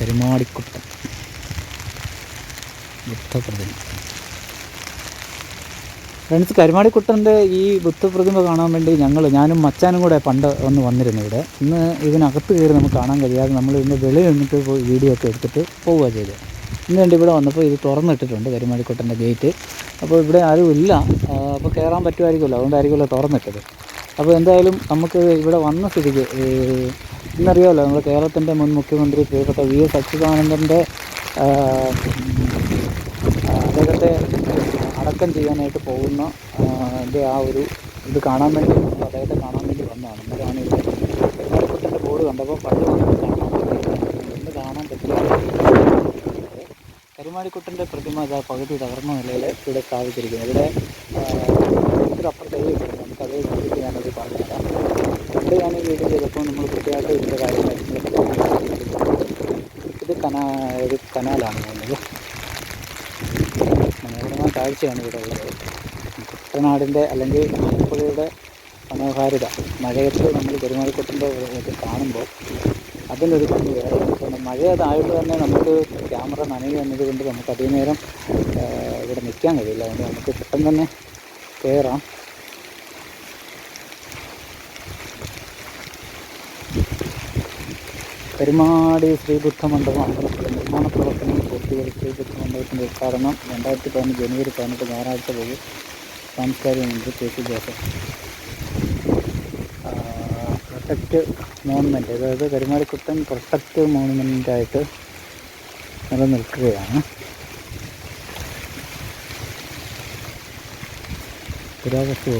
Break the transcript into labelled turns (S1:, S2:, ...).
S1: Karumadikuttan ബുദ്ധപ്രതിമ. Friends കരുമാടിക്കുട്ടന്റെ ഈ ബുദ്ധപ്രതിമ കാണാൻ വേണ്ടി ഞങ്ങൾ ഞാനും മച്ചാനും കൂടെ പണ്ട് ഒന്ന് വന്നിരുന്നു ഇവിടെ. ഇന്ന് ഇതിനകത്ത് കയറി നമുക്ക് കാണാൻ കഴിയാതെ നമ്മൾ ഇതിന്റെ വെളി നിന്നിട്ട് പോയി വീഡിയോ ഒക്കെ എടുത്തിട്ട് പോവുക ചെയ്തു. ഇന്ന് കണ്ട് ഇവിടെ വന്നപ്പോൾ ഇത് തുറന്നിട്ടിട്ടുണ്ട് കരുമാടിക്കുട്ടന്റെ ഗേറ്റ്. അപ്പോൾ ഇവിടെ ആരും ഇല്ല. അപ്പോൾ കയറാൻ പറ്റുമായിരിക്കുമല്ലോ. അതുകൊണ്ടായിരിക്കുമല്ലോ തുറന്നിട്ടത്. അപ്പോൾ എന്തായാലും നമുക്ക് ഇവിടെ വന്ന സ്ഥിതിക്ക് ഇന്നറിയാമല്ലോ നമ്മുടെ കേരളത്തിന്റെ മുൻ മുഖ്യമന്ത്രി പ്രിയപ്പെട്ട വി എസ് അച്യുതാനന്ദന്റെ ആ, ആ, അദ്ദേഹത്തെ അടക്കം ചെയ്യാനായിട്ട് പോകുന്ന എന്റെ ആ ഒരു ഇത് കാണാൻ വേണ്ടി അദ്ദേഹത്തെ കാണാൻ വേണ്ടി വന്നതാണ്. ഇവിടെ പെരുമാൾക്കുട്ടന്റെ ബോർഡ് കണ്ടപ്പോൾ പണ്ട് പറ്റില്ല ഇന്ന് കാണാൻ പറ്റിയ കരുമാടിക്കുട്ടന്റെ പ്രതിമ ഇതാ പകുതി തകർന്ന നിലയിൽ ഇവിടെ സ്ഥാപിച്ചിരിക്കുന്നത് ഇവിടെ അപ്പുറത്തേക്ക് എഴുതിയിട്ടുണ്ട് നമുക്ക് അതേ കുറിച്ച് ഞാനത് പറഞ്ഞുതരാം. പണ്ട് ഞാൻ ചെയ്തപ്പോൾ നമ്മൾ കൃത്യമായിട്ട് ഇതിന്റെ കാര്യം കാര്യങ്ങളൊക്കെ ഇത് കനാ ഒരു കനാലാണ് പോകുന്നത് മനോഹരമായ കാഴ്ചയാണ് ഇവിടെ ഉള്ളത്. കുട്ടനാടിന്റെ അല്ലെങ്കിൽ ആലപ്പുഴയുടെ മനോഹാരിത. മഴയത്ത് നമ്മൾ പെരുമാറിക്കൊട്ടിന്റെ ഇത് കാണുമ്പോൾ അതിനൊരു ഭംഗി വേറെ. കാരണം അതായത് തന്നെ നമുക്ക് ക്യാമറ നനയി വന്നത് കൊണ്ട് നമുക്ക് അധികം നേരം ഇവിടെ നിൽക്കാൻ കഴിയില്ല. അതുകൊണ്ട് നമുക്ക് പെട്ടെന്ന് തന്നെ കയറാം. പെരുമാടി ശ്രീബുദ്ധ മണ്ഡപം അമ്പലത്തിലെ നിർമ്മാണ പ്രവർത്തനം പൂർത്തീകരിച്ച് ശ്രീബുദ്ധ മണ്ഡപത്തിന്റെ ഉദ്ഘാടനം രണ്ടായിരത്തി പതിനഞ്ച് ജനുവരി പതിനെട്ട് ഞായറാഴ്ച പോകും. സാംസ്കാരിക മന്ത്രി K C Joseph. Protect monument അതായത് കരുമാടിക്കുട്ടൻ പ്രൊട്ടക്റ്റ് മോണുമെന്റായിട്ട് നിലനിൽക്കുകയാണ്. പുരാവസ്തു